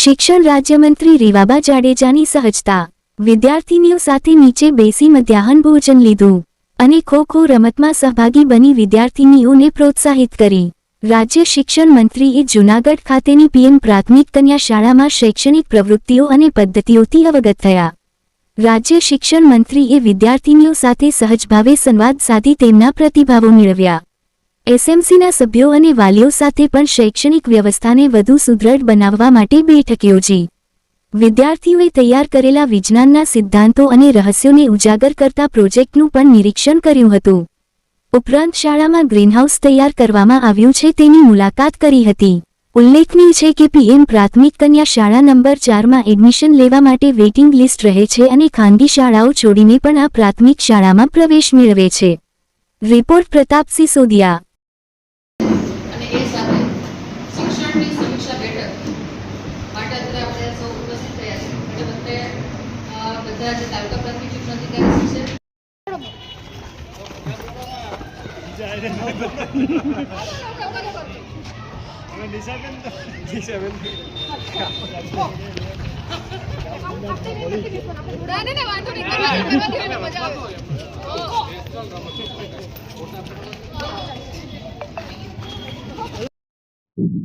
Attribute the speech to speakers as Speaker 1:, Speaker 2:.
Speaker 1: શિક્ષણ રાજ્યમંત્રી રીવાબા જાડેજાની સહજતા, વિદ્યાર્થીનીઓ સાથે નીચે બેસી મધ્યાહન ભોજન લીધું અને ખો ખો રમતમાં સહભાગી બની વિદ્યાર્થીનીઓને પ્રોત્સાહિત કરી. રાજ્ય શિક્ષણ મંત્રીએ જૂનાગઢ ખાતેની પીએમ પ્રાથમિક કન્યા શાળામાં શૈક્ષણિક પ્રવૃત્તિઓ અને પદ્ધતિઓથી અવગત થયા. રાજ્ય શિક્ષણ મંત્રીએ વિદ્યાર્થીનીઓ સાથે સહજભાવે સંવાદ સાધી તેમના પ્રતિભાવો મેળવ્યા. એસએમસીના સભ્યો અને વાલીઓ સાથે પણ શૈક્ષણિક વ્યવસ્થાને વધુ સુદૃઢ બનાવવા માટે બેઠક યોજી. વિદ્યાર્થીઓએ તૈયાર કરેલા વિજ્ઞાનના સિદ્ધાંતો અને રહસ્યોને ઉજાગર કરતા પ્રોજેક્ટનું પણ નિરીક્ષણ કર્યું હતું. ઉપરાંત શાળામાં ગ્રીનહાઉસ તૈયાર કરવામાં આવ્યું છે તેની મુલાકાત કરી હતી. ઉલ્લેખનીય છે કે પીએમ પ્રાથમિક કન્યા શાળા નંબર ચારમાં એડમિશન લેવા માટે વેઇટિંગ લિસ્ટ રહે છે અને ખાનગી શાળાઓ છોડીને પણ આ પ્રાથમિક શાળામાં પ્રવેશ મેળવે છે. રિપોર્ટ પ્રતાપસિંહ સિસોદિયા
Speaker 2: અને એ સાથે સમીક્ષા બેઠક માટે અત્યારે આપણે સૌ ઉપસ્થિત થયા છીએ. એટલે વખતે બધા જે તાલુકા પ્રાથમિક શિક્ષણ અધિકારી છે
Speaker 3: વાંધો નહીં.